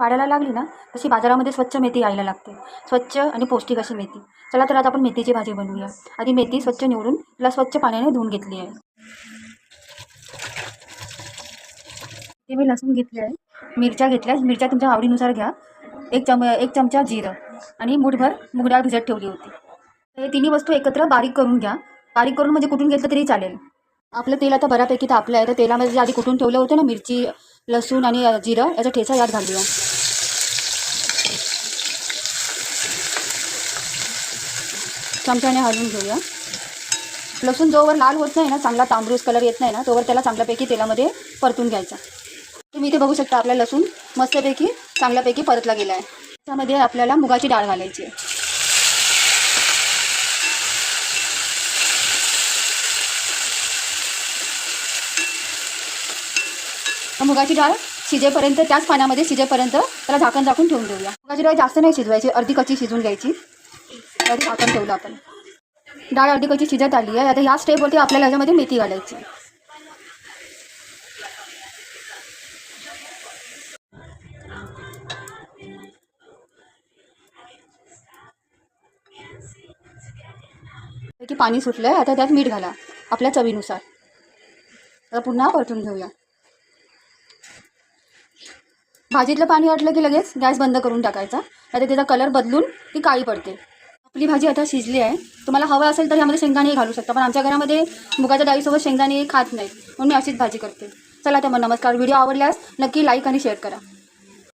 वाढायला लागली ना तशी बाजारामध्ये स्वच्छ मेथी यायला लागते. स्वच्छ आणि पौष्टिक अशी मेथी. चला तर आता आपण मेथीची भाजी बनवूया. आधी मेथी स्वच्छ निवडून तिला स्वच्छ पाण्याने धुवून घेतली आहे. ते मी लसूण घेतले आहे. मिरच्या घेतल्या मिरच्या तुमच्या आवडीनुसार घ्या. एक चम एक चमचा जिरं आणि मुठभर मूग डाळ भिजत ठेवली होती. हे तिन्ही वस्तू एकत्र बारीक करून घ्या. बारीक करून म्हणजे कुठून घेतलं तरी चालेल. आपलं तेल आता बऱ्यापैकी तापलं आहे. तर तेलामध्ये जे आधी कुठून ठेवलं होतं ना मिरची लसूण आणि जिरं याचा ठेचा यात घालूया. चमच्याने हलवून घेऊया. लसूण जोवर लाल होत नाही ना चांगला तांबरूस कलर येत नाही ना तोवर त्याला चांगल्यापैकी तेलामध्ये परतून घ्यायचा. तुम्ही इथे बघू शकता आपला लसूण मस्तपैकी चांगल्यापैकी परतला गेला आहे. त्यामध्ये आपल्याला मुगाची डाळ घालायची आहे. मुगाची डाळ शिजेपर्यंत त्याच पाण्यामध्ये शिजेपर्यंत त्याला झाकण झाकून ठेवून देऊया. मुगाची डाळ जास्त नाही शिजवायची अर्धी कच्ची शिजवून घ्यायची. त्याआधी झाकण ठेवलं आपण. डाळ अर्धी कच्ची शिजत आली आहे. आता ह्या स्टेपवरती आपल्याला ह्याच्यामध्ये मेथी घालायची की पाणी सुटलं आहे आता त्यात मीठ घाला आपल्या चवीनुसार. आता पुन्हा परतून घेऊया. भाजीतलं पाणी वाटलं की लगेच गॅस बंद करून टाकायचा. नाही त्याचा कलर बदलून ती काळी पडते. आपली भाजी आता शिजली आहे. तुम्हाला हवं असेल तर ह्यामध्ये शेंगदाणे घालू शकता पण आमच्या घरामध्ये मुगाच्या डाळीसोबत शेंगदाणे खात नाहीत. म्हणून मी अशीच भाजी करते. चला तर मग नमस्कार. व्हिडिओ आवडल्यास नक्की लाईक आणि शेअर करा.